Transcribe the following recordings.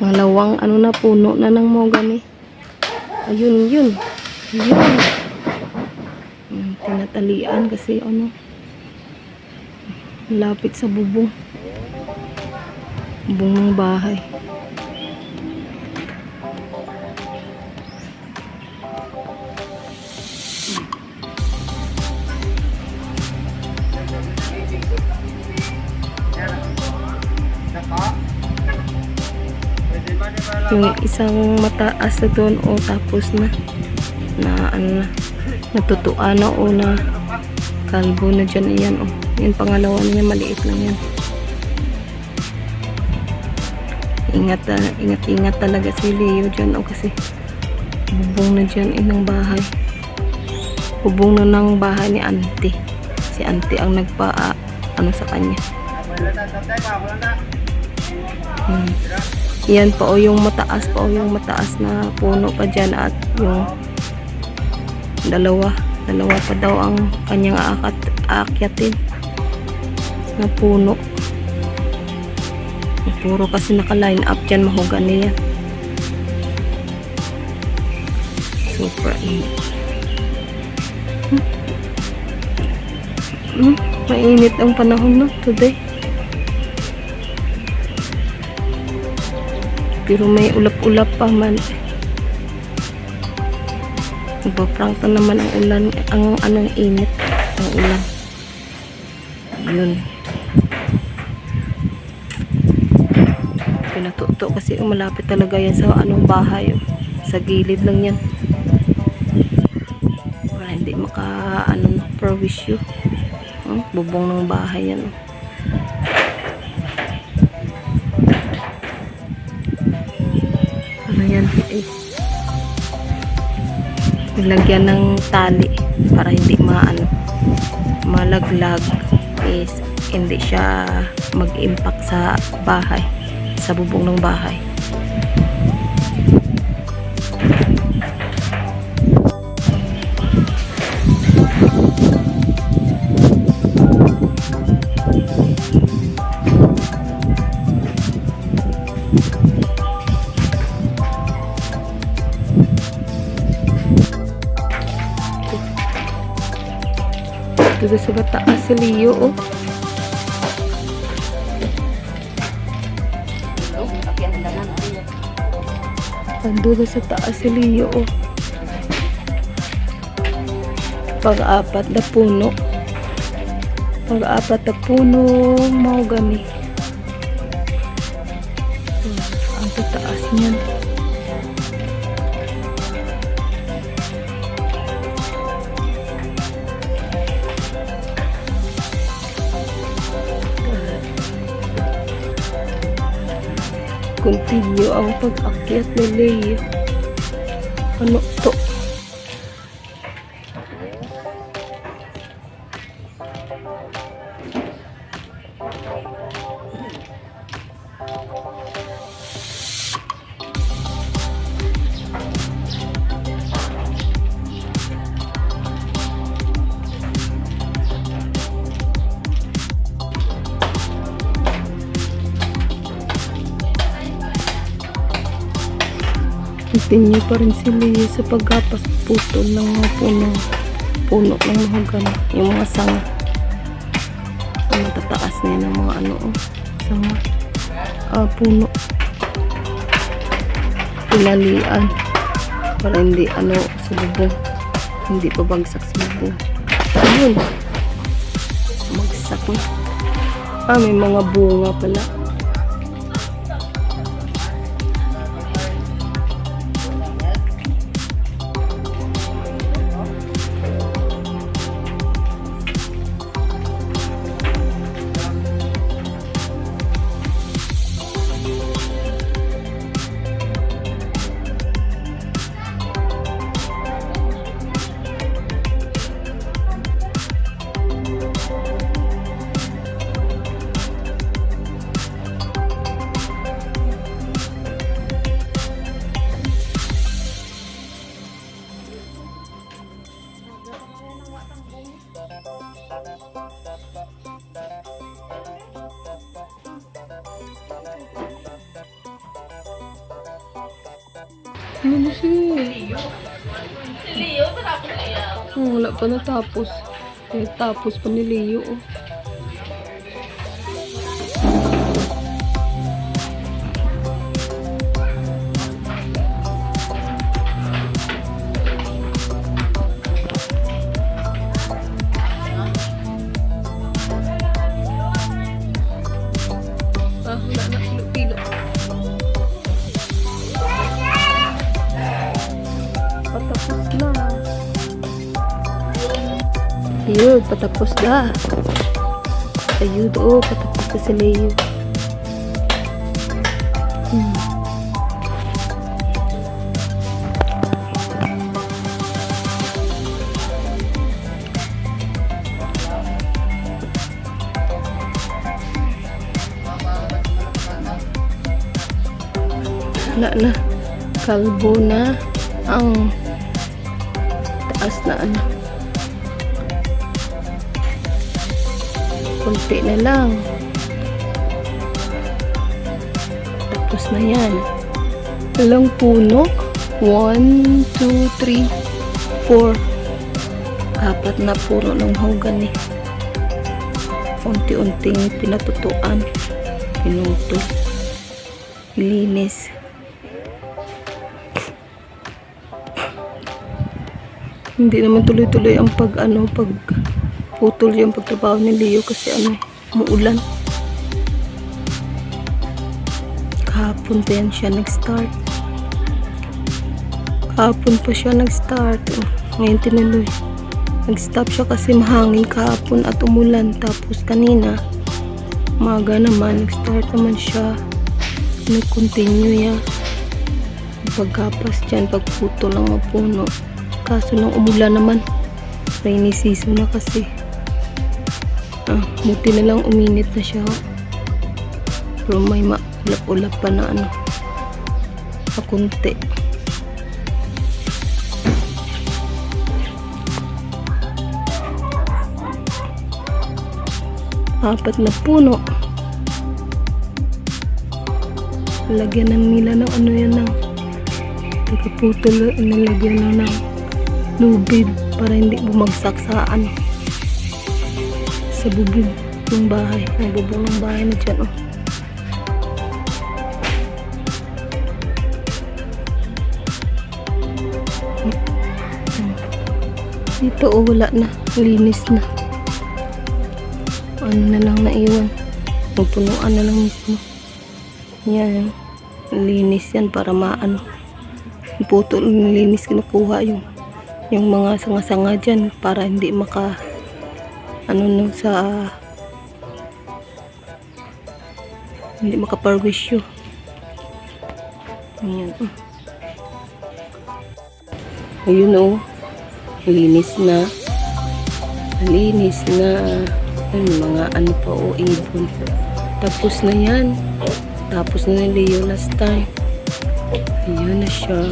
Malawang ano na puno na ng mogani. Ayun, yun. Yun. Hmm, tinatalian kasi ano. Lapit sa bubong. Bubong ng bahay. Isang mataas na doon o tapos na na ano na natutuan na o na kalbo na dyan iyan o. Yung pangalawa niya maliit lang yan. Ingat, ah, ingat, ingat talaga si Leo dyan o kasi bubong na dyan eh, ng bahay. Bubong na ng bahay ni auntie. Si auntie ang nagpa ah, ano sa kanya. Hmm. Yan pa o yung mataas pa o yung mataas na puno pa dyan at yung dalawa. Dalawa pa daw ang kanyang aakat, aakyatin na puno. Puro kasi naka-line up dyan mahogani yan. Super. Hmm. Hmm, Mainit ang panahon no today. Pero may ulap-ulap pa man. Nagpa-prangka naman ang ulan, ang anong init, ang ulan. Yun. Pinatuto kasi malapit talaga yan sa anong bahay. oh. Sa gilid lang yan. Para hindi maka, ano, provisyo. Oh, bubong ng bahay yan. oh. Yan? Eh. Nilagyan ng tali para hindi maano malaglag is hindi siya mag-impact sa bahay sa bubong ng bahay dito sa bataas si Leo oh Ando sa taas si Leo oh. Pag-apat na puno. Pag-apat na puno mau gani. Ang tataas niyan. Continue ang pag-akyat ni Leo. Ano Continue pa rin si Leo sa paggapas putol ng mga puno. Puno ng mga gano. Yung mga sanga. Ang matataas na yan ng mga ano. Oh, sanga. Ah, puno. Pinalian. Para hindi ano sa bubong. Hindi pa bagsak sa bubong. Ayun. Magsak na. Ah, may mga bunga pala. Ano siya? Oh, wala pa natapos. Eh, tapos pa ni Leo. Oh. Patapos na. Ayun, oo, patapos na si Leo. Hmm. Na. Kalbo na ang taas na ano. Kunti na lang. Tapos na yan. Ilang puno? 1, 2, 3, 4. Apat na puno ng mahogany. Unti-unting pinatutuan. Pinutol. Linis. Hindi naman tuloy-tuloy ang pag ano, pag putol yung pagtrabaho ni Leo kasi ano, umuulan. Kahapon pa yan siya nag-start. Kahapon pa siya nag-start. Oh, Ngayon tinuloy. Nag-stop siya kasi mahangin kahapon at umulan. Tapos kanina, maga naman, nag-start naman siya. Nag-continue ya. Pagkapas dyan, pagputo ng mga puno. Kaso nung umulan naman, rainy season na kasi. Ah, buti na lang uminit na siya. Pero may maulap-ulap pa na ano. Pakunti. Apat na puno. Lagyan ng nila ng ano yan ng pagkaputol nilagyan na ng lubid para hindi bumagsak sa ano sa bubong ng bahay. Ang bubong ng bahay na dyan oh. dito oh wala na. Linis na. Ano na lang naiwan. Pupunuan na lang mismo. Yan. Linis yan para maano. Putol nilinis kinukuha yung yung mga sanga-sanga dyan para hindi maka ano no sa hindi makaparwisyo ayan oh. ayun oh. Linis na. Linis na. Ayun, mga ano pa o ibon. Tapos na yan. Tapos na ni Leo last time. Ayan na siya.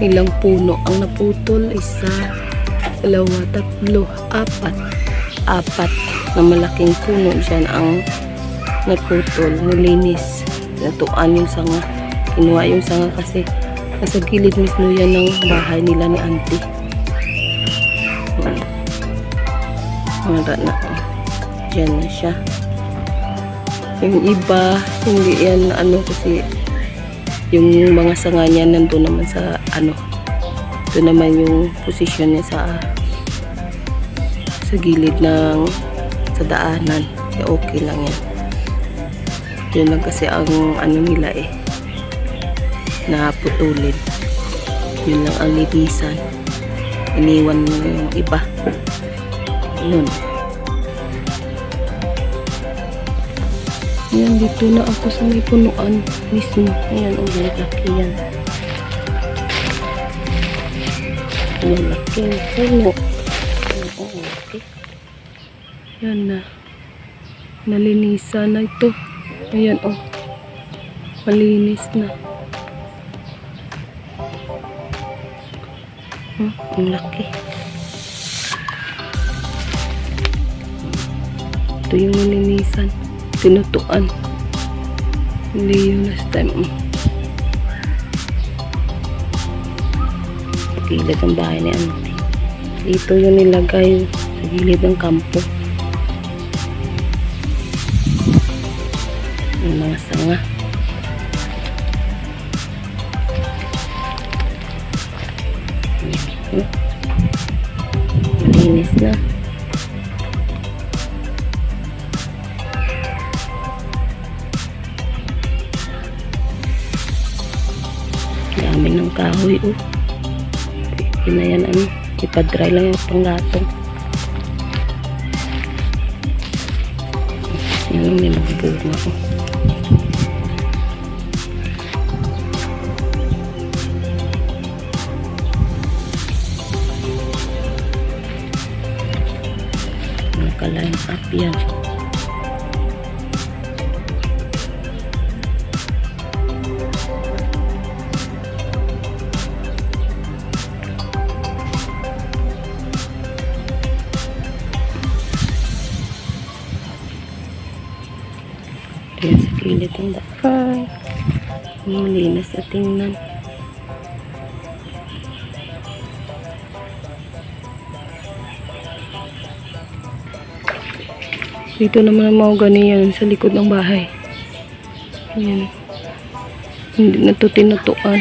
Ilang puno ang naputol. Isa dalawa tatlo apat. Apat na malaking puno dyan ang naputol nilinis. Natuan yung sanga. Kinuha yung sanga kasi nasa gilid mismo yan ng bahay nila ni auntie. Mara na. Diyan na siya. Yung iba, hindi yan ano kasi yung mga sanga niya nandun naman sa ano doon naman yung posisyon niya sa sa gilid ng sa daanan. Kaya okay lang yan. Yun lang kasi ang ano nila eh. Naputulin. Yun lang ang linisan. Iniwan mo yung iba. Yun. Ayan, dito na ako sa may punuan. Mismo. Ayan, oh, ang laki yan. Ang laki ng puno. Oh, laki. Yan na. Nalinisan na ito. Ayan, oh. Malinis na. Hmm, ang laki. Ito yung nalinisan tinutuan. Hindi yung last time. mm. Gilid ng bahay ni auntie. Dito yun nilagay sa gilid ng kampo. Yung mga sanga. Pwede na yan, ano. Ipadry lang yung panggatong. Yan may mga bunga, oh. Naka-line up yan. Kilid ang bahay. Malinis sa tingnan. Dito naman ang mga ganyan sa likod ng bahay. Ayan. Hindi na ito tinutuan.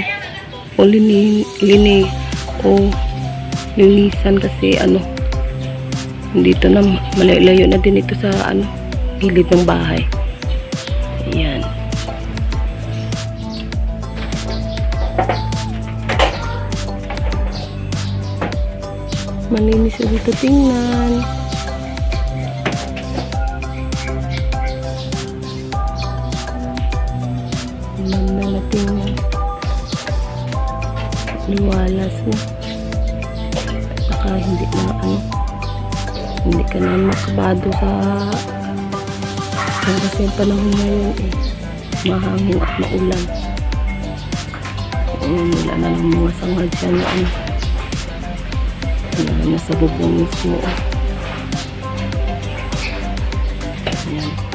O lini, lini, o linisan kasi ano. Dito na malayo na din ito sa ano, gilid ng bahay. Malinis na dito tingnan. Ganda na tingnan. Liwalas na. Saka hindi na ano. Hindi ka na makabado sa yan kasi yung panahon ngayon eh, mahangin at maulan. Ayun, wala na ng mga sangad dyan na ano. Na, nasa bubong mismo. Ayan.